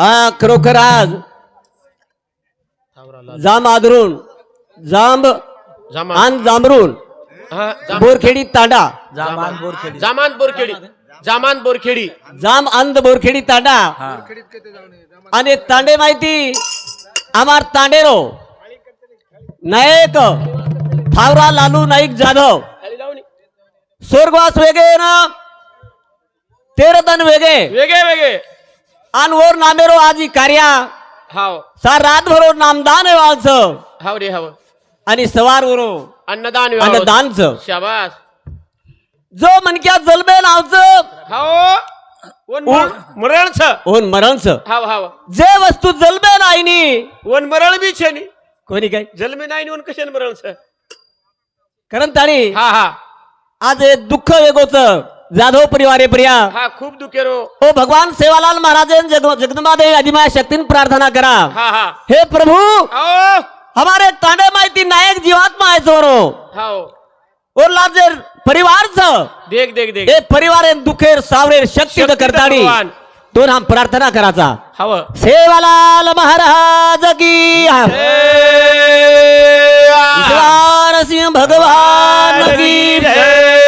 हा खरोखर आज. जांब आदरून जांब आन जांभरून. हा, जाम- बोरखेडी तांडा. जामान बोरखेडी. जामान बोरखेडी. जामान बोरखेडी. जाम अंध बोरखेडी तांडा. आणि तांडे माहिती आमार तांडेरो. नायक फावरा लालू नाईक जाधव. स्वर्गवास वेगे ना तेरदन वेगे वेगळे वेगळे. आन वर नामेरो आजी कार्या। हाव सार रातभरो नामदान वाळच हाव रे हाव आणि सवार वरो। अन्नदान. अन्नदानच शाबास जो मनक्या जलबे नावचं हाव वन मरणच ओन मरणच हाव हाव जे वस्तू जलबे नाहीनी वन मरण बी छे नी। कोणी काय जन्मे नाही वन कशाने मरणच कारण ताणी हा हा। आज हे दुःख वेगोच जाधव परिवारे प्रिया. हा खूप दुखेरो ओ भगवान सेवालाल महाराजन जग जगदंबा देवी आदिमाया शक्तीन प्रार्थना करा. हा हा. हे प्रभु आओ! हमारे तांडे माहिती नायक जीवात्मा आहे चोरो और लाजे परिवार छ। देख देख देख. हे परिवार दुखेर सावरेर शक्ती करतानी भगवान. तो नाम प्रार्थना कराचा. हाव सेवालाल महाराज की भगवान की अवतारी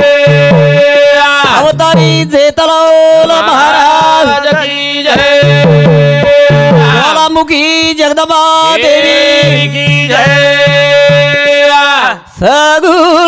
ज्वालामुखी जगदंबा देवी. सगुळी माओवे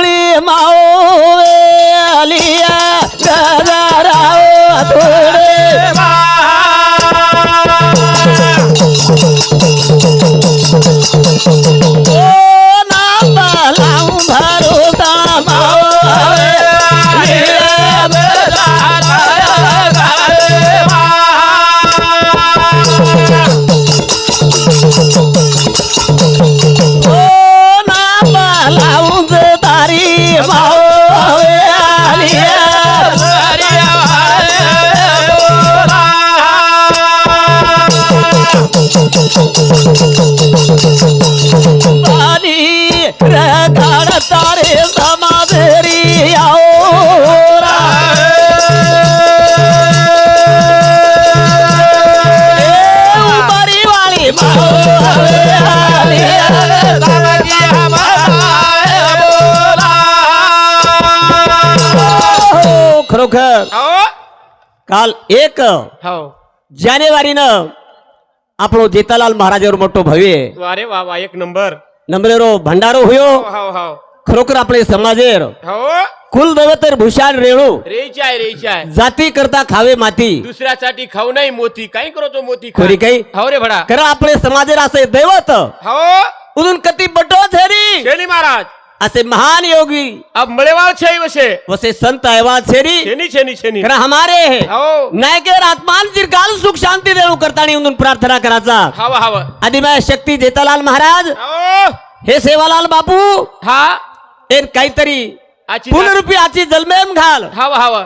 तारे समाधेरी आओ उमरी वाली खरोखर काल एक हाव जानेवारीनं આપણો જેતાલાલ મહારાજર મોટો ભવ્ય वारे वा वा एक नंबर નંબરેરો ભંડારો हाव हुयो हाव हाव खरोखर आपले समाजेर हो कुल दैवतर भूषाण रेणू रेची आहे रेची आहे जाती करता खावे माती दुसऱ्यासाठी खाऊ नाही मोती काय करतो मोती खा. खोरी काही हाव रे भडा कारण आपले समाजेर असे दैवत हो उदून कती बटो छेरी शेनी महाराज असे महान योगी। अब मळेवाळ छे वसे। वसे संत अहवाल छेरी शेनी शेनी शेनी कारण हमारे है। हो। नायकेर आत्मान चिरकाल सुख शांती देऊ करतानी उदून प्रार्थना करायचा हाव हाव। आदिमाय शक्ती जेतालाल महाराज। हो। हे सेवालाल बापू। हा। हे काहीतरी पुनरुपी आची जलमेम घाल। हाव हाव।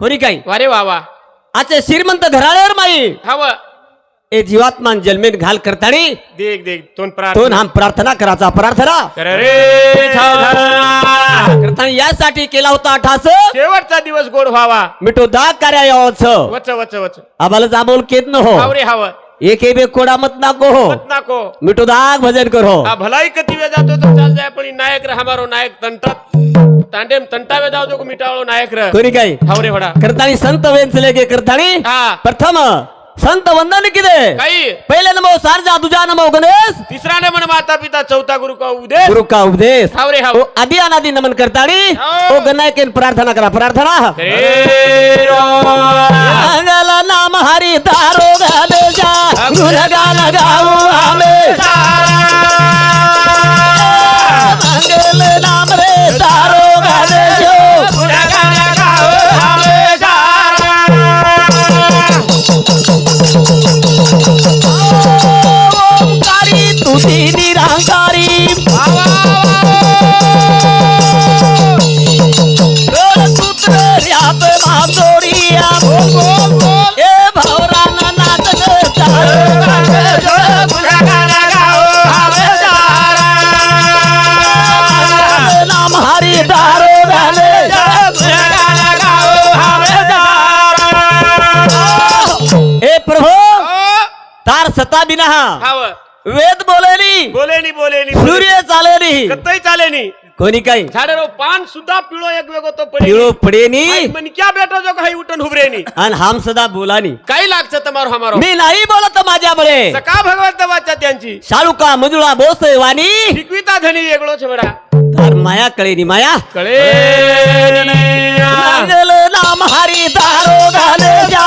होरी काही? वारे वा वा आचे श्रीमंत घराळेवर माई। हाव। ए जीवात्मान जलमेन घाल करतानी. देख देख तोन तो प्रार्थना नाम प्रार्थना करायचा प्रार्थना. कर रे छा. करताना यासाठी केला होता अठास शेवटचा दिवस गोड व्हावा. मिठो दाग कार्या वच वच वच. आम्हाला जाबोल केत न हो. हाव रे हाव. एक बे कोडा मत नाको हो. मत नाको. मिठो दाग भजन करो हा. भलाई कती वेळ जातो तो चाल जाय पण नायक रे हमारो नायक तंटात. तांडेम तंटावे जाऊ तो मिटावळो नायक रे. कोणी काही? हाव रे भडा करतानी संत वेंचले गे करतानी. हा. प्रथम संत वंदन किदे काही। पहिले नमो सारजा तुझा नमो गणेश। तिसरा नमन माता पिता चौथा गुरु का उदय गुरु का उपदेश। हाव रे हाव। ओ आदि अनादि नमन करतानी हो. ओ गणायकेन प्रार्थना करा प्रार्थना। रे. मंगल नाम हरि तारो जा। गुण गान गाऊ आमे मंगल नाम रे तारो बाप माधोरिया. हे भावराना नाचत नाम हरी दारो झाले हे प्रभो तार सता बिना. वेद बोलेली. बोलेनी बोलेनी सूर्य चालेली. सत्ताही चालेनी कोणी काही? झाडे रो पान सुद्धा पिळो एक वेगो तो पिळो पडे मनक्या बेटो जो काही उठून हुबरेनी. आणि हाम सदा बोला काही लागचं तमारो हमारो. मी नाही बोलत माझ्या बळे. सका भगवंत वाचा त्यांची. शाळुका मजुळा बोस वाणी. शिकविता धनी वेगळो छोडा तर माया कळे कळेनी माया. कळे नाम हरी दारो घाले जा.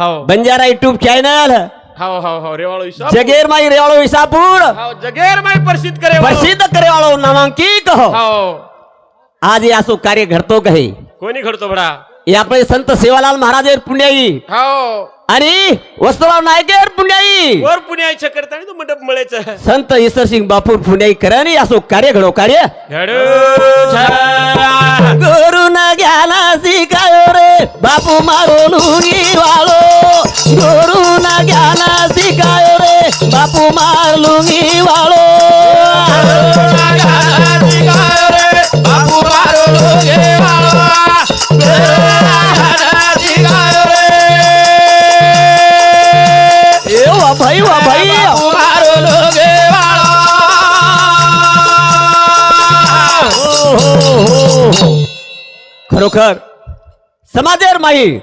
हो. बंजारा यूट्यूब हो, हो, चैनल जगेर माई रेवाड़ो विसापूर जगेर माई प्रसिद्ध करे प्रसिद्ध करे वाळो नामांकित हो. हो. आज हे असो कार्य घडतो काही. घर तो बडा? ये अपने संत सेवालाल महाराज पुण्याई. अरे आणि वस्तुराव नायकेर पुण्याई. और पुण्याई करता आणि तो मंडप मळायचं संत ईश्वर सिंह बापूर पुण्याई करा आणि असो कार्य घडो कार्य. घडू. गुरु न घ्याला शिका बापू मारो लुंगी वाळो. गुरु न ज्ञाना शिकायो रे. बापू मार लुंगी वाळो. बापू मारो लोगे ए वा भाई वा भाई. मारो लोगे हो. खरोखर समाजेर माई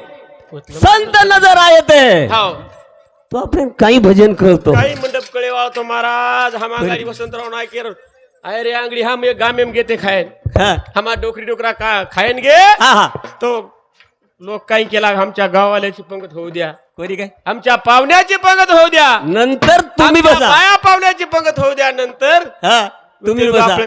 संत नजर येते हाव. तो आपण काही भजन करतो. काही मंडप कळे वाळतो तो महाराज हम आंगारी वसंतराव नायकेर अरे रे आंगडी हम एक गामेम घेते खायन. हा. हमा डोकरी डोकरा का खायन गे? हा हा. तो लोक काही केला आमच्या गाववाल्याची पंगत होऊ द्या. कोणी काय? आमच्या पाहुण्याची पंगत होऊ द्या. नंतर तुम्ही बसा. बाया पाहुण्याची पंगत होऊ द्या नंतर. हा. तुम्ही बसा.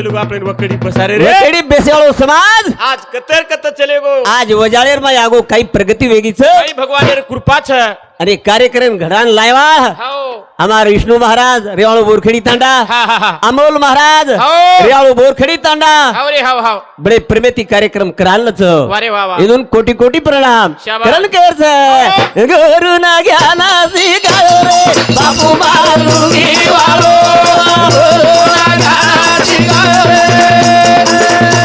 लोक आपले वकडी बसारे रे. बेसेवाळो समाज. आज कतर कतर चले गो आज वजाळेर मा यागो काही प्रगती वेगीच काही भगवान कृपा छ आणि कार्यक्रम घडान लायवा हाओ हमार विष्णू महाराज रेवाळो बोरखेडी तांडा हा हा हा अमोल महाराज हो. रेवाळो बोरखेडी तांडा हाव रे हाव हाव बडे प्रेमेती कार्यक्रम करालच वारे वा वा इथून कोटी कोटी प्रणाम. करण केरच गुरु ना ज्ञाना शिकायो रे बापू मारुगी वाळो गुरु ना ज्ञाना शिकायो रे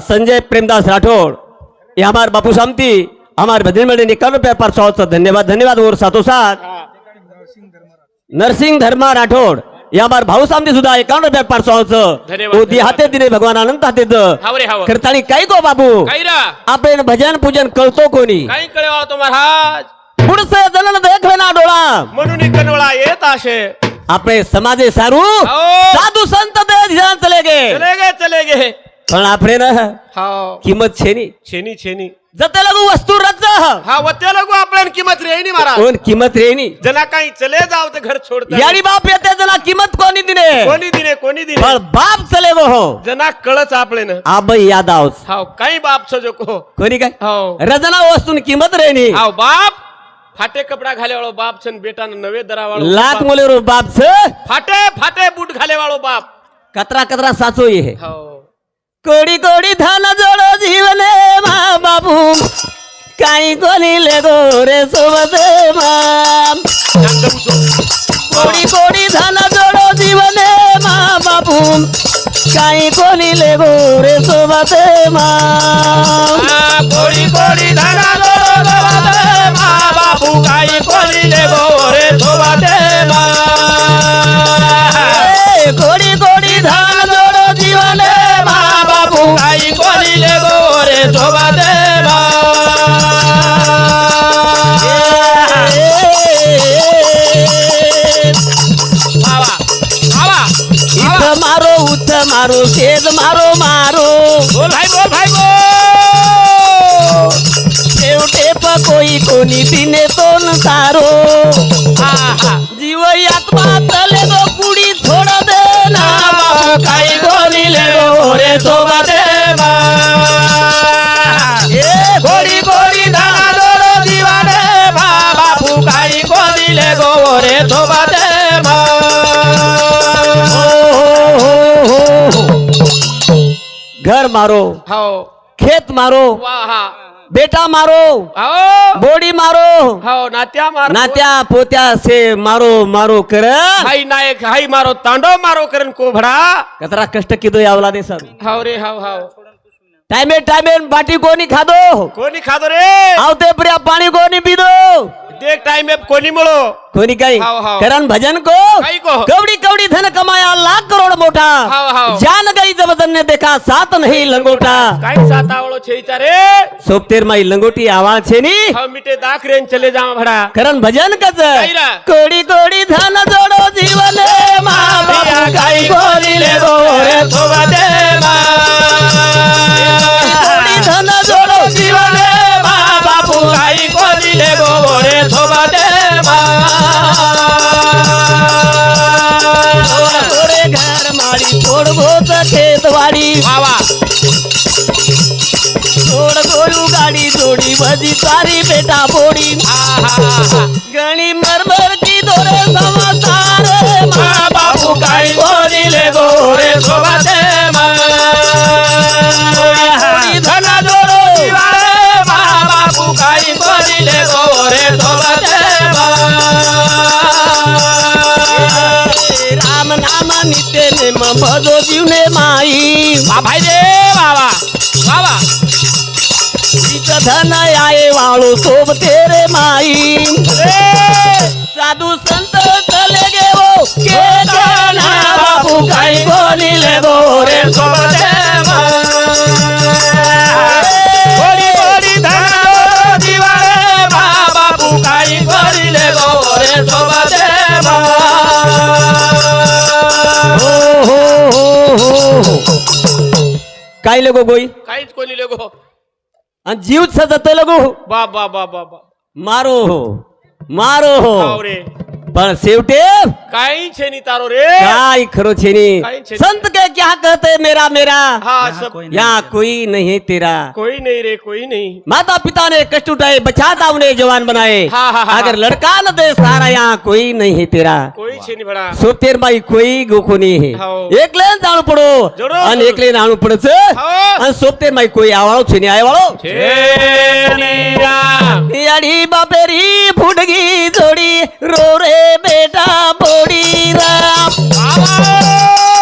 संजय प्रेमदास राठौड़ ये हमारे बापू सामती हमारे भजन मंडली ने कल पेपर सौ सौ धन्यवाद धन्यवाद और साथों साथ नरसिंह धर्मा राठौड़ ये हमारे भाऊ सामती सुद्धा एकावन्न रुपये पाच सौ। धन्यवाद, उदी हाते दिले भगवान अनंत हाते हाव रे हाव। करतानी काय गो बाबू आपण भजन पूजन करतो कोणी काही कळेवा तो महाराज पुढचे जलन देखवे ना डोळा। म्हणून कनवळा येत असे आपले समाजे सारू। हो. साधू संत ते ध्यान चले गे चले પણ આપણે ના હા કિંમત છે ની છેની છેની જતે લગુ વસ્તુ રજ હા વતે લગુ આપણે કિંમત રે ની મારા કોણ કિંમત રે ની જના કાઈ ચલે જાવ તો ઘર છોડતા યારી બાપ એતે જના કિંમત કોની દિને કોની દિને કોની દિને પણ બાપ ચલે વો હો જના કળચ આપણે ને આ ભાઈ યાદ આવસ હા કઈ બાપ છો જો કો કોની કઈ હા રજના વસ્તુ ની કિંમત રે ની હા બાપ ફાટે કપડા ઘાલે વાળો બાપ છે ને બેટા નવે દરા વાળો લાત મોલેરો બાપ છે ફાટે ફાટે બૂટ ઘાલે વાળો બાપ કતરા કતરા સાચો એ હા मा बाबू काही कोणी ले गो रे सोबत माम शांत बसो. कोडी कोडी धन जोडो जीवने मा बाबू काही कोणी ले गो रे सोबत माम हा, कोळी कोळी धना जोडो जोडो मा बापू काही कोई कोणी दिने तोन सारो. जीव आत्मा तले गो कुडी थोड दे ना काही कोणी ले गो रे दे. ए धाना दोरो बापू काही गोरे दे मा. घर मारो हो खेत मारो वा हा बेटा मारो हो बोडी मारो हो नात्या मार नात्या पोत्या से मारो मारो कर। हाई नायक हाई मारो तांडव मारो करन कोभडा। कतरा कष्ट किदो यावला दे सर हाव रे हाव हाव। टाइमे टाइमे बाटी कोणी खादो? कोणी खादो रे? आवते प्रिया पाणी कोणी पिदो? देख टाइम में कोणी काही हाव, हाव. करण भजन को. कवडी कवडी धन कमाया लाख करोड हाव. जान गई जब धन ने देखा सात नहीं लंगोटा काही सातावळो छेचा रे सोपतेर माई लंगोटी आवाज छे नी हाव मिटे दाख रेन चले जा भडा करण भजन रा. कोडी कोडी धन जोडो जीवन मा बाबू काही कोणी ले गो रे शोभा दे मा. माडी थोड भोत खेतवाडी वा वा थोड गोरू गाडी जोडी भजी तारी बेटा बोडी. गणी मरमर की दोरे समासार मा बापू काही कोणीले गोरे. कोणी धना जोडो मा बापू काही कोणीले गोरे मा. राम नाम नित्य मजो जीवने माई. बाबा रे बाबा बाबा धन आये वाळू सोबते रे माई. साधू संत काय लगो गोई? काहीच कोणी लगो. आणि जीव सजत लगो. बा बा बा बा बा. मारो हो. मारो हो. रे पण शेवटे काही छेनी तारो रे. काय खरो छेनी? छेनी? संत के क्या कहते मेरा मेरा? हा सब यहाँ कोई नहीं तेरा। कोई नहीं रे कोई नहीं. माता पिता ने कष्ट उठाए बचाता उन्हें जवान बनाए। हाँ, हाँ, हाँ, अगर लड़का न दे सारा यहाँ कोई नहीं है तेरा। कोई छेनी भडा सोतेर बाई कोई गोखो नहीं है. एक लेन जाणू पडो. आणि एक लेन आणू पडच। हाव. आणि सोतेर बाई कोई आवाळो छेनी आय वाळो छेनिया याडी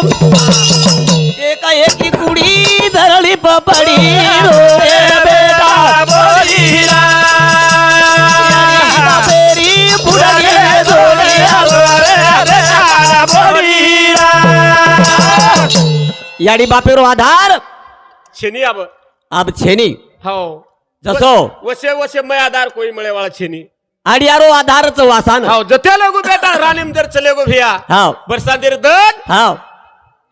एका एकी कुडी धरली पपडी. याडी बापेरो आधार. छेनी अब अब छेनी. हो. जसो. वसे वसे मैं आधार कोई मळे वाला छेनी आडियारो आधारच वासान. हो जते लोगो बेटा रानीम जर चले गो भैया. हाव. बरसा देर दन. हाव.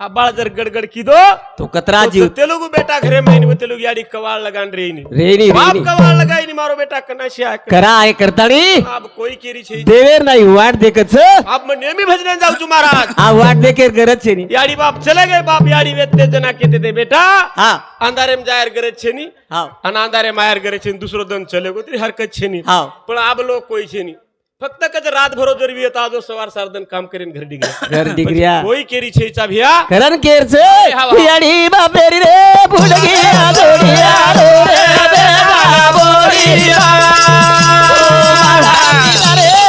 आ बाळ जर गडगड की दो तो कतरा जीव ते लोग बेटा घरे में ते लोग याडी कवाळ लगान रेनी रेनी बाप कवाळ लगाई नी मारो बेटा कनाशी आहे करा आहे करताणी अब कोई केरी छे देवेर नाही वाट देखच आप मैं नेहमी भजने जाऊ तू महाराज आ वाट देखेर गरज छेनी याडी बाप चले गए बाप याडी वेते जना केते ते बेटा हा अंधारे में जायर गरज छे नी हाव आणि अंधारे मायर गरज छे दुसरो दन चले गो तरी हरकत छे नी हाव पण आब लोक कोई छे नी फक्त कच रात भरो जर येत आजो सवार सारदन काम करीन घर डिग्री घर डिग्रिया. कोई केरी छेचा भिया. करण केरच हाव. याडी बापेरी रे फुडगी जोडिया रो रे बेटा बोडिया बाबलेरी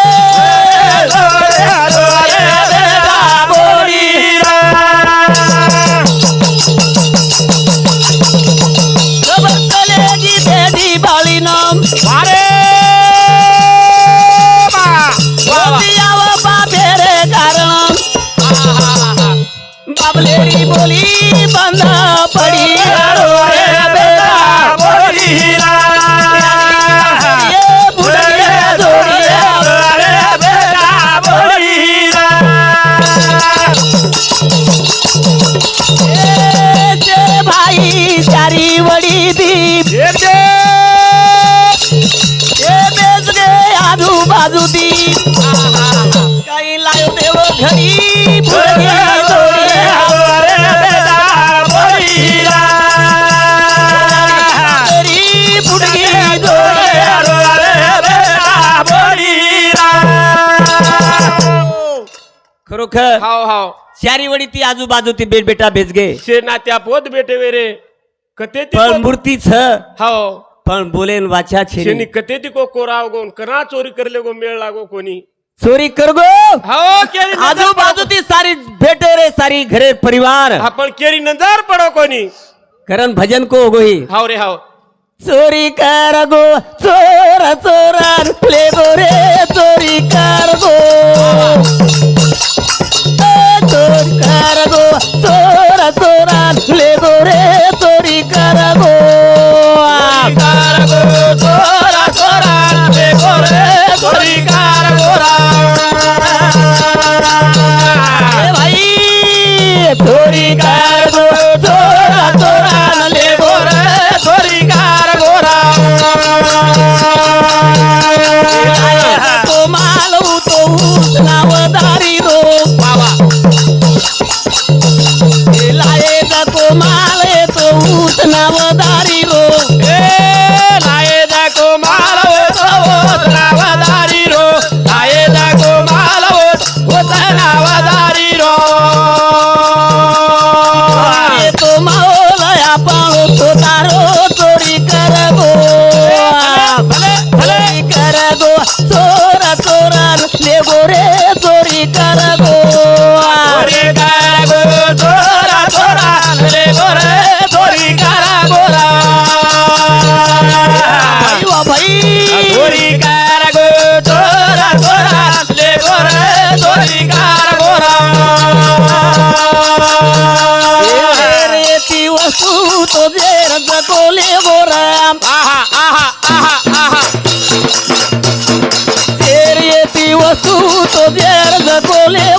भाई चारी वडी दीप ये बेच खरोखर हाव हाव. चारी वडी ती आजूबाजू ती बेट बेटा भेज गे. शे नात्या पोत बेटे वेरे कते ती पण मूर्ती छ. हाव. पण बोलेन वाचा शेनी छेनी कते ती को कोराव गोन कना चोरी करले गो मेळ लागो कोणी. चोरी कर गो. हाव केरी आजूबाजू ती सारी भेटे रे सारी घरे परिवार. आपण केरी नंदर पडो कोणी. करण भजन को गोही हाव रे हाव. चोरी कर गो चोर चोरान ले गो रे चोरी कर गो. चोरी कर गो चोर चोरान ले गो रे चोरी कर गो ए भाई चोरी कर गो चोर चोरान ले गो रे तो माल तो नावदारी रो power. रेती वस्तू तो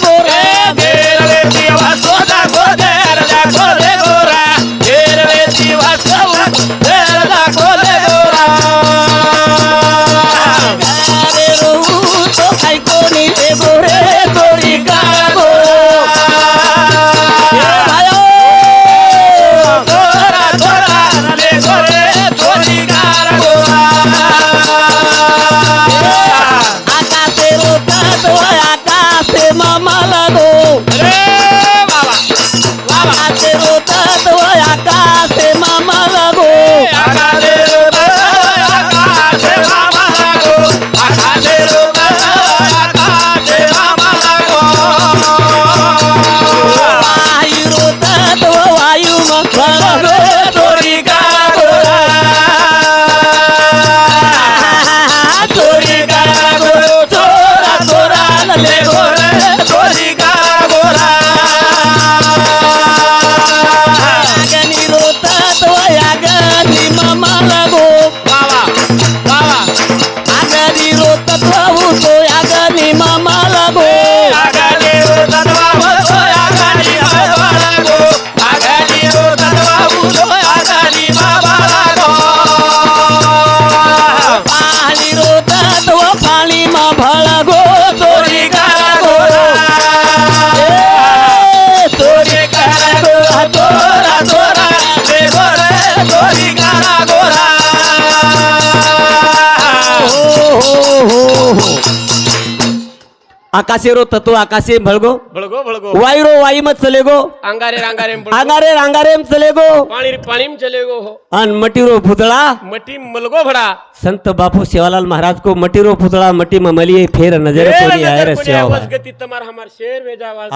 आकाशे रो तत्व आकाशे भळगो. भळगो भळगो. वाई रो वाई मत चले गो अंगारे रांगारे अंगारे रांगारे चले गो पाणी पाणी चले गो हो. अन मटी रो भुतळा मटी मलगो भडा. संत बापू सेवालाल महाराज को मटी रो भुतळा मटी ममलिए फेर नजर कोणी आयर सेवा. तमार हमार शेर वेजा वास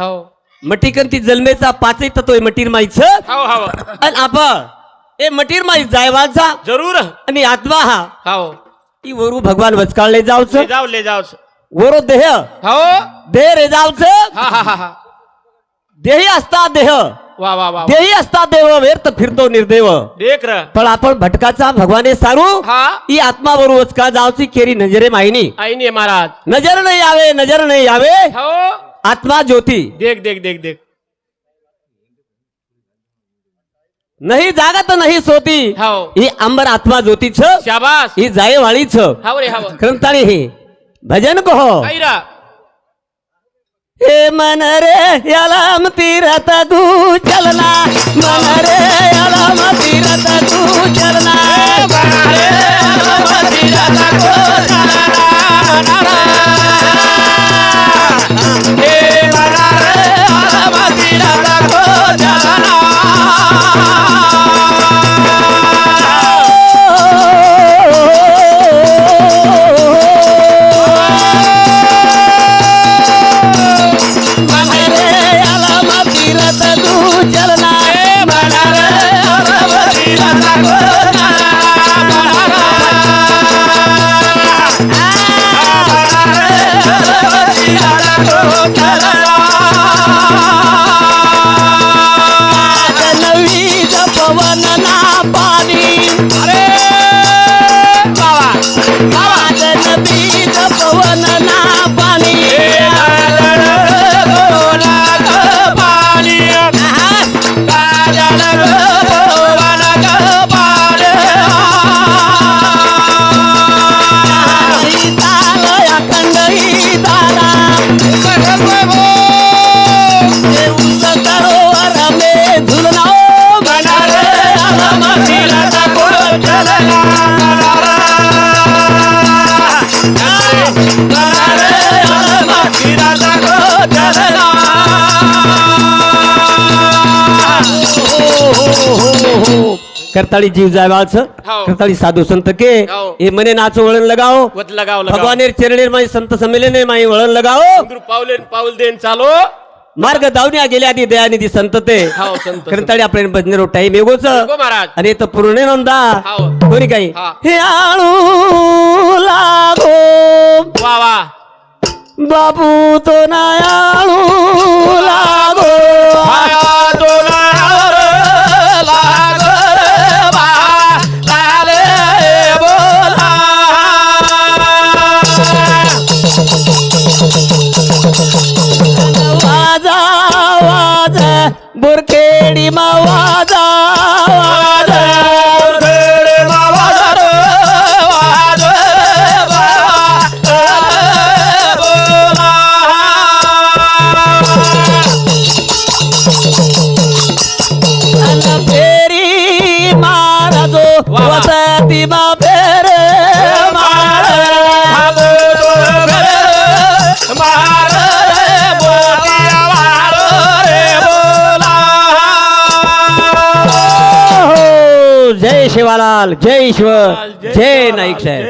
हो. मटीकंती जन्मेचा पाचही तत्व मटीर माईच. आणि ए मटीर माई जायवाचा. जरूर. आणि आत्मा हा. ती वरु भगवान वचकाळले जावच. ले जाव ले जाव वरु देह. हो देह रे जावच. देही असता देह. वा वा वा देही असता देव व्यर्थ फिरतो निर्देव. देख पण आपण भटकाचा भगवाने सारू ई ही आत्मा वचकाळ जावची केरी नजरे माहिनी आईनी महाराज. नजर नाही यावे नजर नाही यावे. हो आत्मा ज्योती. देख देख देख देख. नाही जागत नाही सोती. ही अंबर आत्मा ज्योतीच. शाबास. ही हाव रे हाव. ग्रंथाने हे. भजन कहो. हे मन रे याला तीरथ तू चलना. मन रे याला तू चलना. मन Yeah. करताळी जीव जायवाच हो. करताळी साधू संत के. हो. हे मने नाच वळण लगाओ. वत लगाव लगाव भगवानेर चरणेर माई संत संमेलने माई वळण लगाओ. गुरु पावले पाऊल देन चालो. मार्ग दावण्या गेल्या आधी दयानिधी संत ते हाव संत करताळी आपल्या भजनेरो टाईम येगोच गो महाराज. आणि तो पूर्ण नंदा. हाव कोणी काही? हा. हे आळू लागो. वा वा. बाबू तो नायाळू लागो. वाजा शिवालाल जय ईश्वर जय नाईक साहेब.